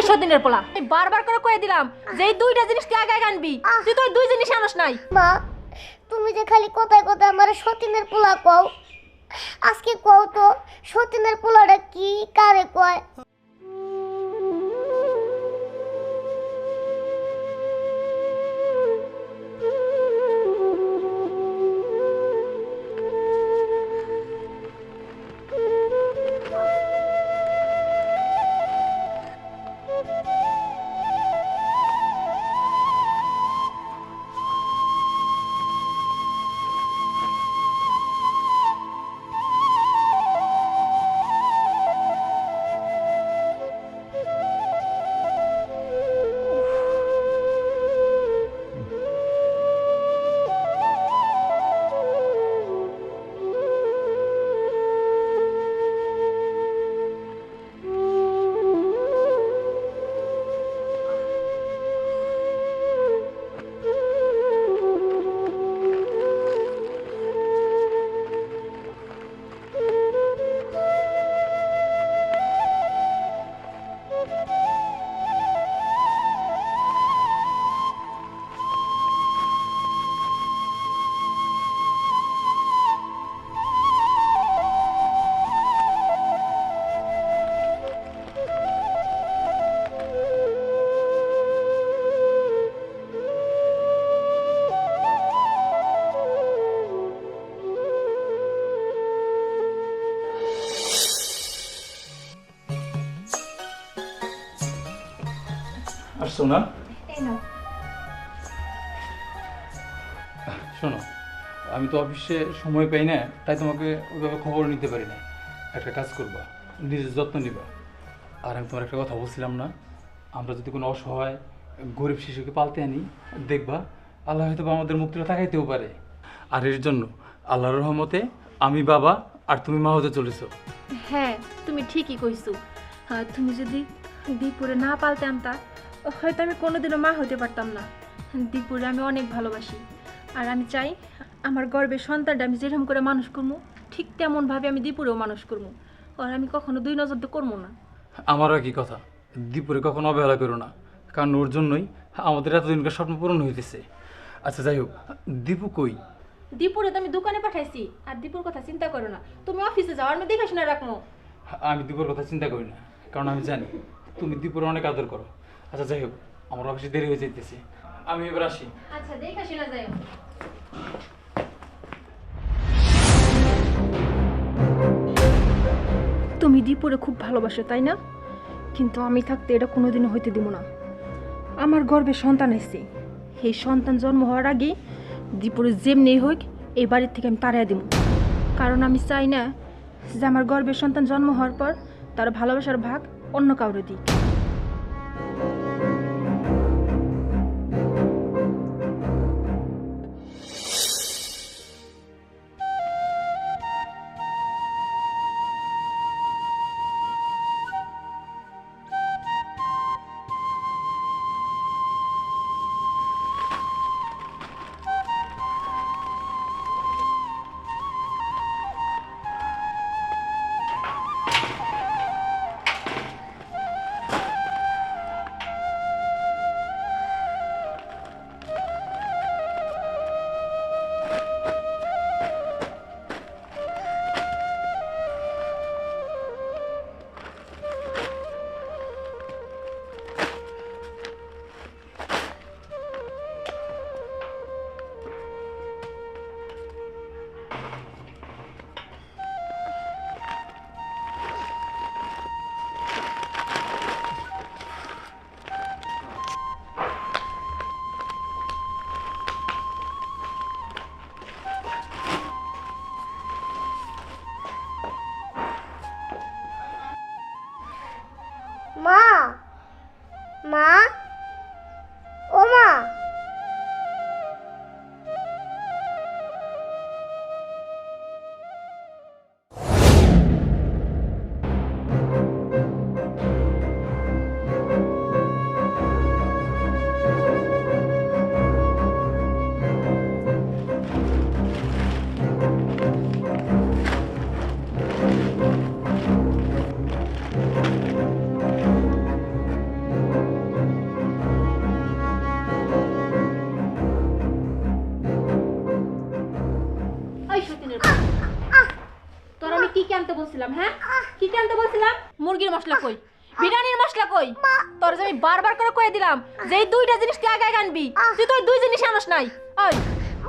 এই সদিনের পোলা। আমি বারবার করে কয়ে দিলাম যে এই দুইটা জিনিস তুই আগে আগে আনবি? তুই তো ওই দুই জিনিস আনস নাই। মা তুমি যে খালি কোথায় কোথায় আমার সতীনের পোলা কও আজকে কও তো সতীনের পোলাটা কি কারে কয়? আসছো না শোনো আমি তো অফিসে সময় পাই না তাই তোমাকে ওইভাবে খবর নিতে পারি না। একটা কাজ করবা নিজের যত্ন নিবা। আর আমি তোমার একটা কথা বলছিলাম না আমরা যদি কোনো অসহায় গরিব শিশুকে পালতে আনি দেখবা আল্লাহ হয়তো আমাদের মুক্তিটা তাকাইতেও পারে। আর এর জন্য আল্লাহর রহমতে আমি বাবা আর তুমি মা হতে চলেছো। হ্যাঁ তুমি ঠিকই কইছো। তুমি যদি দীপুরে না পালতে আনতা হয়তো আমি কোনোদিনও মা হতে পারতাম না। দীপুরে আমি অনেক ভালোবাসি। আর আমি চাই আমার গর্বের সন্তানটা আমি যেরকম করে মানুষ করব ঠিক তেমনভাবে আমি দীপুরেও মানুষ করব আর আমি কখনো দুই নজর দিয়ে করব না। আমারও একই কথা। দীপুরে কখনো অবহেলা করো না। কারণ ওর জন্যই আমাদের এতদিনকার স্বপ্ন পূরণ হইতেছে। আচ্ছা যাই হোক দীপু কই? দীপুরে তো আমি দোকানে পাঠাইছি। আর দীপুর কথা চিন্তা করো না। তুমি অফিসে যাও আর আমি দেখে শুনে রাখব আমি দীপুর কথা চিন্তা করি না। কারণ আমি জানি তুমি দীপুর অনেক আদর করো। আচ্ছা যাই হোক আমার অফিসে দেরি হয়ে যাইতেছে। আমি এবার আসি। আচ্ছা দেখে শুনে যাই তুমি দীপুরে খুব ভালোবাসো তাই না? কিন্তু আমি থাকতে এটা কোনোদিনও হইতে দিব না। আমার গর্বে সন্তান এসছে। এই সন্তান জন্ম হওয়ার আগেই দীপুরে যেমনি হোক এই বাড়ির থেকে আমি তাড়াই দিব কারণ আমি চাই না যে আমার গর্বের সন্তান জন্ম হওয়ার পর তার ভালোবাসার ভাগ অন্য কাউরে দিক। আসলা কই? তোর আমি বারবার করে কয়ে দিলাম যে এই দুইটা জিনিস তুই আগে আগে আনবি তুই তো দুই জিনিস আনস নাই। ওই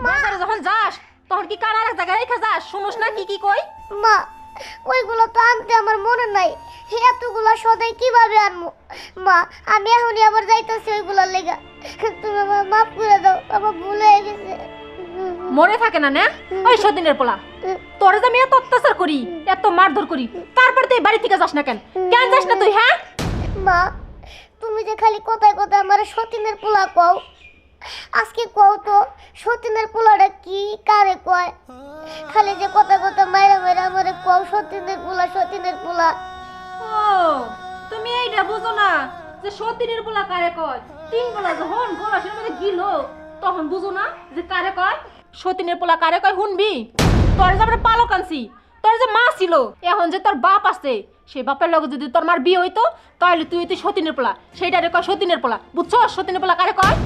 বাজারে যখন যাস তখন কি আর এক জায়গায় রেখে যাস? শুনোস না কি কি কই? মা ওইগুলো তো আনতে আমার মনে নাই। এতগুলো সদাই কীভাবে আনব মা আমি এখনই আবার যাইতেছি ওইগুলোর লেগা। তুমি আমার মাফ করে দাও আমার ভুল হয়ে গেছে। মনে থাকে না না? ওই সদিনের পোলা। তোর যে আমি এত অত্যাচার করি এত মারধর করি তারপর তুই বাড়ি থেকে যাস না কেন? কেন যাস না তুই হ্যাঁ? মা, তুমি যে খালি কোথায় কোথায় আমার সতীনের পোলা কও, আজকে কও তো সতীনের পোলাটা কি, কারে কয়? খালি যে কথা কথা মাইরা মাইরা আমারে কও সতীনের পোলা সতীনের পোলা। ও, তুমি এইটা বুঝো না যে সতীনের পোলা কারে কয়? তিন গলা যখন গলাশের মধ্যে গিলো, তখন বুঝো না যে কারে কয়? সতীনের পোলা কারে কয় শুনবি? তোর যে আমরা পালক আনছি তোর যে মা ছিল, এখন যে তোর বাপ আছে, সেই বাপের লগে যদি তোর মার বিয়ে হইতো তাহলে তুই তুই সতীনের পোলা। সেইটারে কয় সতীনের পোলা। বুঝছ সতীনের পোলা কারে কয়?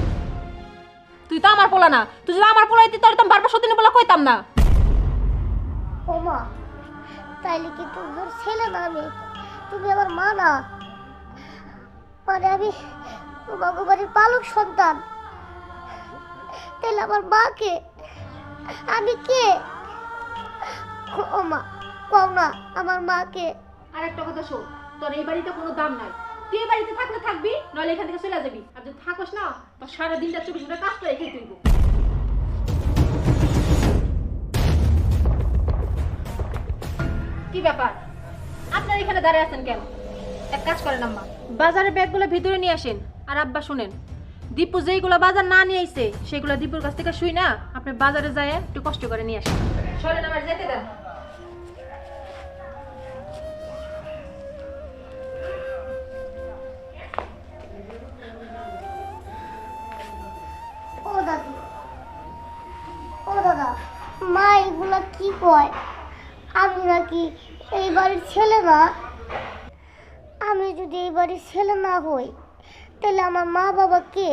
তুই তো আমার পোলা না। তুই যদি আমার পোলা হইতি তোর তো বারবার সতীনের পোলা কইতাম না। ও মা, তাইলে কি তোমার ছেলে না আমি? তুমি আমার মা না? মানে আমি বাড়ির পালক সন্তান। তাহলে আমার মাকে আমি কে? ও মা কও না আমার মাকে। আর একটা কথা শোন তোর এই বাড়িতে কোনো দাম নাই। তুই এই বাড়িতে থাকলে থাকবি নইলে এখান থেকে চলে যাবি। আর যদি থাকস না তো সারা দিনটা চব্বিশ ঘণ্টা কাজ করে খেয়ে তুইব। কি ব্যাপার? আপনার এখানে দাঁড়িয়ে আছেন কেন? এক কাজ করেন আম্মা বাজারের ব্যাগগুলো ভিতরে নিয়ে আসেন। আর আব্বা শুনেন দীপু যেইগুলো বাজার না নিয়ে আইছে সেগুলো দীপুর কাছ থেকে শুই না আপনি বাজারে যায় একটু কষ্ট করে নিয়ে আসেন। সরেন আমার যেতে দেন। মা এগুলা কি কয়? আমি নাকি এই বাড়ির ছেলে না আমি যদি এই বাড়ির ছেলে না হই, তাহলে আমার মা বাবা কে?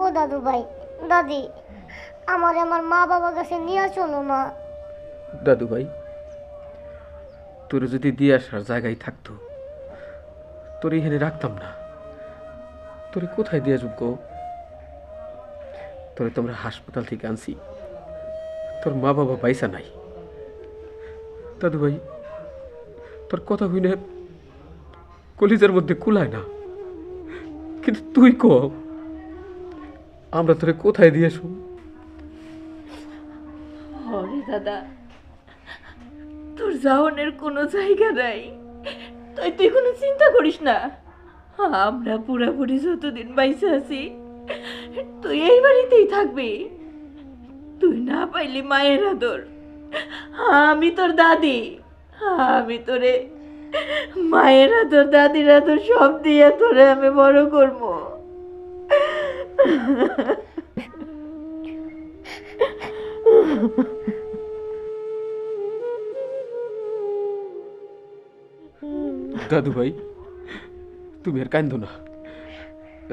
ও দাদু ভাই, দাদি, আমার আমার মা বাবার কাছে নিয়ে চলো না দাদু ভাই, তোর যদি দিয়ে আসার জায়গায় থাকতো, তোর এখানে রাখতাম না। তোরে কোথায় দিয়ে যোগ্য তোরে তোমরা হাসপাতাল থেকে আনছি। তোর মা বাবা পয়সা নাই। দাদু ভাই, তোর কথা হইনে কলিজার মধ্যে কুলায় না। কিন্তু তুই ক আমরা তোরে কোথায় দিয়ে আসুন হরে দাদা, তোর যাওয়ানের কোনো জায়গা নাই। তাই তুই কোনো চিন্তা করিস না। আমরা পুরাপুরি যতদিন বাইসে আছি, তুই এই বাড়িতেই থাকবি। তুই না পাইলি মায়ের আদর। আমি তোর দাদি। আমি তোরে মায়ের আদর, দাদির আদর সব দিয়ে তোরে আমি বড় করব। দাদু ভাই, তুমি আর কান্দো না।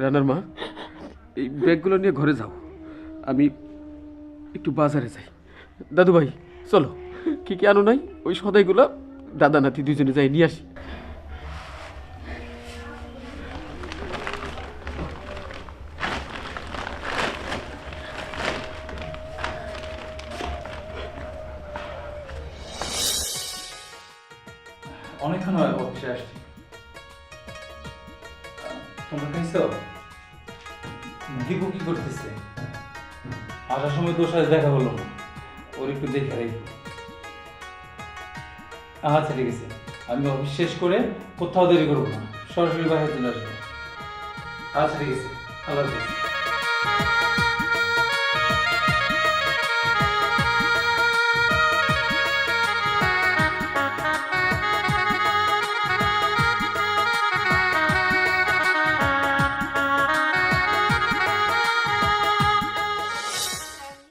রানার মা, এই ব্যাগগুলো নিয়ে ঘরে যাও। আমি একটু বাজারে যাই। দাদু ভাই, চলো। কি কি আনো নাই? ওই সদাইগুলো দাদা নাতি দুজনে যাই নিয়ে আসি। কি করতেছে? আসার সময় তোর সাথে দেখা হলো ওর একটু দেখে রাখি। আচ্ছা ঠিক আছে। আমি অফিস শেষ করে কোথাও দেরি করব না। সরাসরি বাসায় চলে আসব। আচ্ছা ঠিক আছে। আল্লাহ হাফিজ।